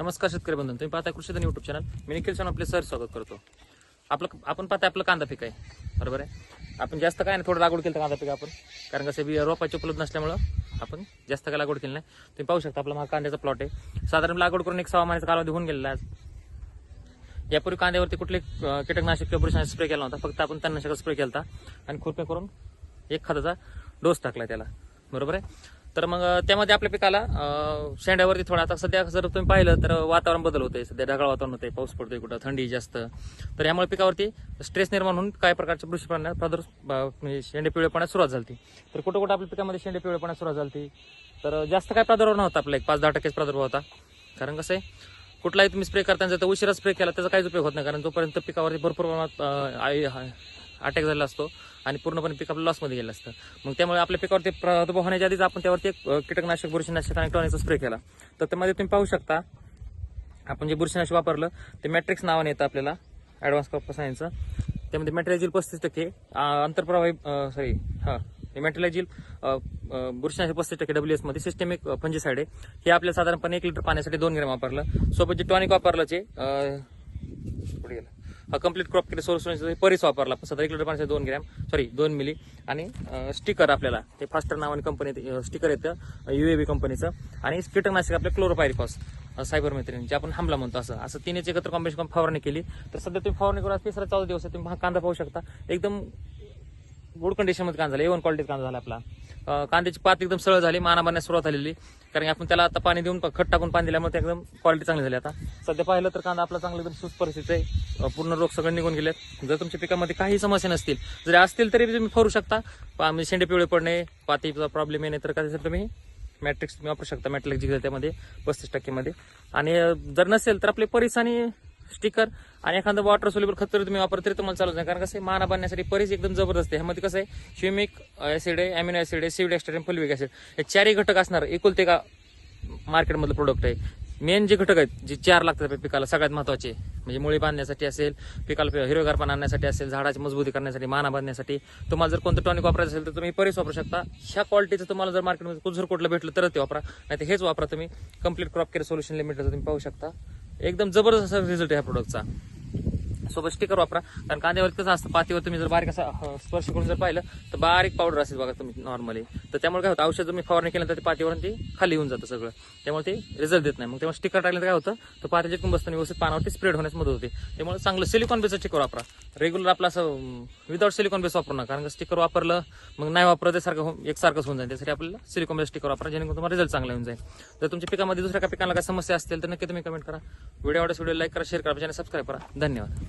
नमस्कार शेतकरी बंधू तुम्ही पाहता कृषीधन युट्यूब चॅनल मी निखिल सण आपले सर स्वागत करतो. आपलं आपण पाहता आपलं कांदा पीक आहे. बरोबर आहे? आपण जास्त काय नाही थोडं लागवड केलं तर कांदा पीक आपण. कारण कसं बी रोपाची उपलब्ध नसल्यामुळं आपण जास्त काय लागवड केली नाही. तुम्ही पाहू शकता आपला हा कांद्याचा प्लॉट आहे. साधारण लागवड करून एक सहा महिन्याचा कालावधी होऊन गेलेला आहे आज. यापूर्वी कांद्यावरती कुठले कीटकनाशक किंवा बुरशीनाशक स्प्रे केला नव्हता. फक्त आपण तणनाशक स्प्रे केला होता आणि खुरपे करून एक खताचा डोस टाकला त्याला. बरोबर आहे? तर मग त्यामध्ये आपल्या पिकाला शेंड्यावरती थोडा आता सध्या जर तुम्ही पाहिलं तर वातावरण बदल होतंय सध्या ढगाळ वातावरण होतंय पाऊस पडतोय कुठं थंडी जास्त. तर यामुळे पिकावरती स्ट्रेस निर्माण होऊन काय प्रकारच्या बुरशी पडण्यात प्रादुर्भाव म्हणजे शेंडे पिवळेपणास सुरुवात झाली तर कुठं कुठं आपल्या पिकामध्ये शेंडे पिवळेपणास सुरुवात झाली तर जास्त काय प्रादुर्भाव नव्हता आपला एक पाच दहा टक्केच प्रादुर्भाव होता. कारण कसं आहे कुठलाही तुम्ही स्प्रे करताना जर उशिरा स्प्रे केला त्याचा काहीच उपयोग होत नाही. कारण जोपर्यंत पिकावरती भरपूर प्रमाणात अटॅक झाला असतो आणि पूर्णपणे पीक आपलं लॉसमध्ये गेलं असतं. मग त्यामुळे आपल्या पिकावरती प्रादुर्भाव होण्याच्या आधीच आपण त्यावरती एक कीटकनाशक बुरशीनाशक आणि टॉनिकचा स्प्रे केला. तर त्यामध्ये तुम्ही पाहू शकता आपण जे बुरशीनाशक वापरलं ते मॅट्रिक्स नावाने येतं आपल्याला ॲडव्हान्स क्रॉप सायन्सचं त्यामध्ये मॅटेरियल पस्तीस टक्के अंतरप्रवाही आंतरप्रवाही सॉरी हां हे मॅटेरियल बुरशीनाशक पस्तीस टक्के डब्ल्यू एसमध्ये सिस्टेमिक फंजीसाईड आहे. हे आपल्याला साधारणपणे एक लिटर पाण्यासाठी दोन ग्रॅम वापरलं. सोबत जे टॉनिक वापरलं जे पुढे गेलं? हा कंप्लीट क्रॉप केले सोर्स परीस वापरला. सतरा एक लिटर पाण्याचे दोन ग्रॅम सॉरी दोन मिली आणि स्टिकर आपल्याला ते फास्टर नावाने कंपनी स्टिकर येतं युएबी कंपनीचं आणि कीटकनाशक आपलं क्लोरोपायरिफॉस सायबर मैत्रीण जे आपण हमला म्हणतो असं. असं तिन्हीच एकत्र कॉम्बिनेशन फवारणी केली. तर सध्या तुम्ही फवारणी करून तिसरा चौदा दिवस आहे तुम्ही हा कांदा पाहू शकता. एकदम गुड कंडिशनमध्ये कांदा झाला. एवन क्वालिटीत कांदा झाला आपला. कांद्याची पात एकदम सरळ झाली माना बनण्यास सुरुवात झालेली. कारण की आपण त्याला आता पाणी देऊन खट टाकून पाणी दिल्यामुळे ते एकदम क्वालिटी चांगली झाली आता. सध्या पाहिलं तर कांदा आपला चांगला एकदम सुस्त परिस्थिती आहे. पूर्ण रोग सगळे निघून गेलेत. जर तुमच्या पिकामध्ये काही समस्या नसतील जरी असतील तरी तुम्ही फरू शकता. आम्ही शेंडे पिवळे पडणे पातीचा प्रॉब्लेम येणे तर कधी तुम्ही मॅट्रिक्स तुम्ही वापरू शकता. मॅट्रिक्स जिल्हा त्यामध्ये पस्तीस टक्केमध्ये आणि जर नसेल तर आपले परिस आणि स्टिकर आणि एखादं वॉटर सोल्युबल खत जरी तुम्ही वापरत तरी तुम्हाला चालू नाही. कारण कसं आहे माना बांधण्यासाठी परीस एकदम जबरदस्त आहे. ह्यामध्ये कसं आहे शिमिक ऍसिड आहे अमिनो ऍसिड आहे सिविड एक्स्ट्रा फुलविक ऍसिड हे चारही घटक असणार एकुलते का मार्केटमधलं प्रोडक्ट आहे. मेन जे घटक आहेत जे चार लागतात पिकाला सगळ्यात महत्त्वाचे म्हणजे मुळी बांधण्यासाठी असेल पिकाला हिरवेगारपणा आणण्यासाठी असेल झाडाची मजबूती करण्यासाठी माना बांधण्यासाठी तुम्हाला जर कोणतं टॉनिक वापरायचं असेल तर तुम्ही परीस वापरू शकता. ह्या क्वालिटीचं तुम्हाला जर मार्केटमध्ये कुजर कुठलं भेटलं तरच ते वापरा. नाही तर हेच वापरा तुम्ही complete crop care solution limited तुम्ही पाहू शकता. एकदम जबरदस्त असा रिझल्ट आहे ह्या प्रोडक्टचा सोबत स्टिकर वापरा. कारण कांद्यावर कसं असतं पातीवर तुम्ही जर बारीक असा स्पर्श करून जर पाहिलं तर बारीक पावडर असेल बघा तुम्ही नॉर्मली तर त्यामुळे काय होतं औषध तुम्ही फवारणी केलं तर ते पातीवरून ते खाली येऊन जातं सगळं. त्यामुळे ते रिझल्ट देत नाही. मग तेव्हा स्टिकर टाकलं तर काय होतं तर पाती चिकून बसताना व्यवस्थित पानावरती स्प्रेड होण्यास मदत होते. त्यामुळे चांगलं सिलिकॉन बेचं स्टिकर वापरा. रेग्युलर आपला असं विदाउट सिलिकॉन बेस वापरू नका. कारण स्टिकर वापरलं मग नाही वापरलं ते सारखं एकसारखंच होऊन जाईल. त्यासाठी आपल्याला सिलिकॉन बेस स्टिकर वापरा जेणेकरून तुम्हाला रिझल्ट चांगला येऊन जाईल. जर तुमच्या पिकामध्ये दुसऱ्या का पिकाला काय समस्या असतील तर नक्की तुम्ही कमेंट करा. व्हिडिओ आवडस व्हिडिओ लाईक करा शेअर करा चॅनल सबस्क्राईब करा. धन्यवाद.